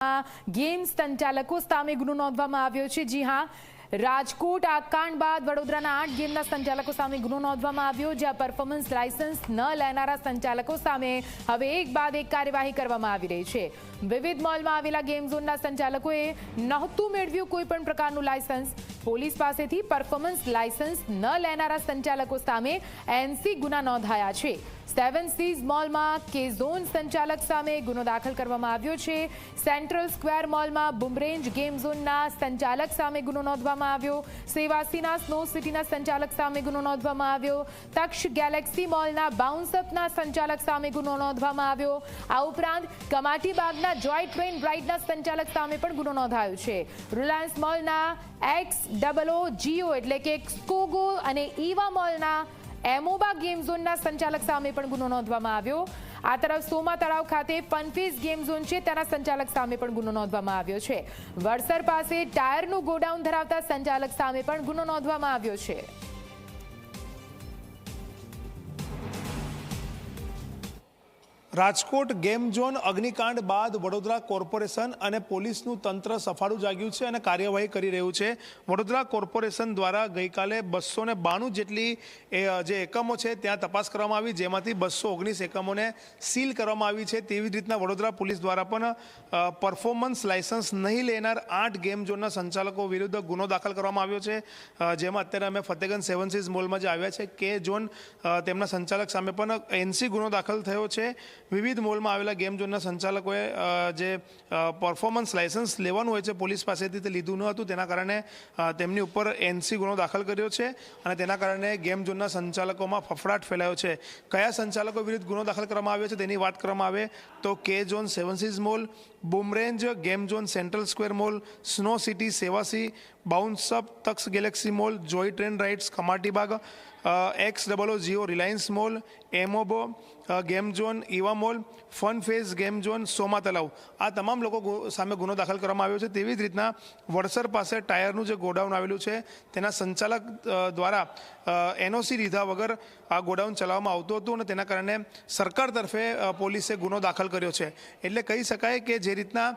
Game સંચાલકો સામે ગુનો નોંધવામાં આવ્યો છે. જી હા, રાજકોટ આ કાંડ બાદ વડોદરાના આઠ ગેમના સંચાલકો સામે ગુનો નોંધવામાં આવ્યો, જ્યાં પરફોર્મન્સ લાયસન્સ ન લેનારા સંચાલકો સામે હવે એક બાદ એક કાર્યવાહી કરવામાં આવી રહી છે. વિવિધ મોલમાં આવેલા ગેમ ઝોનના સંચાલકોએ નહોતું મેળવ્યું કોઈ પણ પ્રકારનું લાયસન્સ પોલીસ પાસેથી પરફોર્મન્સ લાયસન્સ ન લેનારા સંચાલકો સામે એનસી ગુના નોંધાયા છે. સેવન સીઝ મોલમાં કે ઝોન સંચાલક સામે ગુનો દાખલ કરવામાં આવ્યો છે. સેન્ટ્રલ સ્ક્વેર મોલમાં બુમરેન્જ ગેમ ઝોનના સંચાલક સામે ગુનો નોંધવામાં આવ્યો. સેવાસીના સ્નો સિટીના સંચાલક સામે ગુનો નોંધવામાં આવ્યો. તક્ષ ગેલેક્સી મોલના બાઉન્સઅપના સંચાલક સામે ગુનો નોંધવામાં આવ્યો. આ ઉપરાંત કમાટી બાગના જોય ટ્રેન રાઇડના સંચાલક સામે પણ ગુનો નોંધાયો છે. રિલાયન્સ મોલના એક્સ ડબલ જીઓ એટલે કે સ્કોગો અને ઈવા મોલના એમોબા ગેમ ઝોનના સંચાલક સામે પણ ગુનો નોંધવામાં આવ્યો. આ તરફ સોમા તળાવ ખાતે પનફીસ ગેમ ઝોન છે તેના સંચાલક સામે પણ ગુનો નોંધવામાં આવ્યો છે. વડસર પાસે ટાયરનું ગોડાઉન ધરાવતા સંચાલક સામે પણ ગુનો નોંધવામાં આવ્યો છે. રાજકોટ ગેમ ઝોન અગ્નિકાંડ બાદ વડોદરા કોર્પોરેશન અને પોલીસનું તંત્ર સફાળું જાગ્યું છે અને કાર્યવાહી કરી રહ્યું છે. વડોદરા કોર્પોરેશન દ્વારા ગઈકાલે બસો ને બાણું જેટલી જે એકમો છે ત્યાં તપાસ કરવામાં આવી, જેમાંથી બસો ઓગણીસ એકમોને સીલ કરવામાં આવી છે. તેવી જ રીતના વડોદરા પોલીસ દ્વારા પણ પરફોર્મન્સ લાયસન્સ નહીં લેનાર આઠ ગેમ ઝોનના સંચાલકો વિરુદ્ધ ગુનો દાખલ કરવામાં આવ્યો છે. જેમાં અત્યારે અમે ફતેગંજ સેવન સીઝ મોલમાં જે આવ્યા છે. કે ઝોન તેમના સંચાલક સામે પણ એનસી ગુનો દાખલ થયો છે. વિવિધ મોલમાં આવેલા ગેમ ઝોનના સંચાલકોએ જે પરફોર્મન્સ લાયસન્સ લેવાનું હોય છે પોલીસ પાસેથી તે લીધું ન હતું. તેના કારણે તેમની ઉપર એનસી ગુનો દાખલ કર્યો છે અને તેના કારણે ગેમ ઝોનના સંચાલકોમાં ફફડાટ ફેલાયો છે. કયા સંચાલકો વિરુદ્ધ ગુનો દાખલ કરવામાં આવ્યો છે તેની વાત કરવામાં આવે તો કે zone seven seas mall boomerang game zone central square mall snow city Sevasi bounce up Taksh galaxy mall joy train rides Kamatibaug X double O G O Reliance mall amoeba game zone Eva mall fun phase game zone Soma Talav આ તમામ લોકો સામે ગુનો દાખલ કરવામાં આવ્યો છે. તેવી જ રીતના વડસર પાસે ટાયરનું જે ગોડાઉન આવેલું છે, તેના સંચાલક દ્વારા એનઓસી લીધા વગર આ ગોડાઉન ચલાવવામાં આવતું હતું અને તેના કારણે સરકાર તરફે પોલીસે ગુનો દાખલ કર્યો છે. એટલે કહી શકાય કે જે રીતના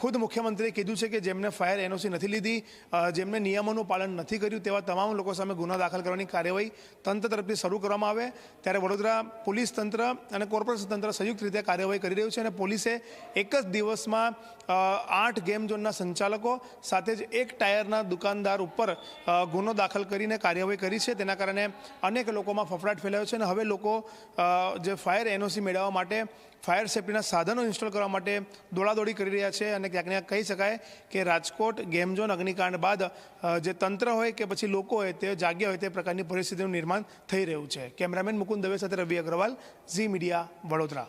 ખુદ મુખ્યમંત્રીએ કીધું છે કે જેમને ફાયર એનઓસી નથી લીધી અ, જેમને નિયમોનું પાલન નથી કર્યું તેવા તમામ લોકો સામે ગુનો દાખલ કરવાની કાર્યવાહી તંત્ર તરફથી શરૂ કરવામાં આવે. ત્યારે વડોદરા પોલીસ તંત્ર અને કોર્પોરેશન તંત્ર સંયુક્ત રીતે કાર્યવાહી કરી રહ્યું છે અને પોલીસે એક જ દિવસમાં આઠ ગેમ ઝોનના સંચાલકો સાથે જ એક ટાયરના દુકાનદાર ઉપર ગુનો દાખલ કરીને કાર્યવાહી કરી છે. તેના કારણે અનેક લોકોમાં ફફડાટ ફેલાયો છે અને હવે લોકો જે ફાયર એનઓસી મેળવવા માટે ફાયર સેફ્ટીના સાધનો ઇન્સ્ટોલ કરવા માટે દોડાદોડી કરી રહ્યા છે અને ક્યાંક ને કહી શકાય કે રાજકોટ ગેમ ઝોન અગ્નિકાંડ બાદ જે તંત્ર હોય કે પછી લોકો હોય, તે જાગ્યા હોય તે પ્રકારની પરિસ્થિતિનું નિર્માણ થઈ રહ્યું છે. કેમેરામેન મુકુંદ દવે સાથે રવિ અગ્રવાલ, ઝી મીડિયા વડોદરા.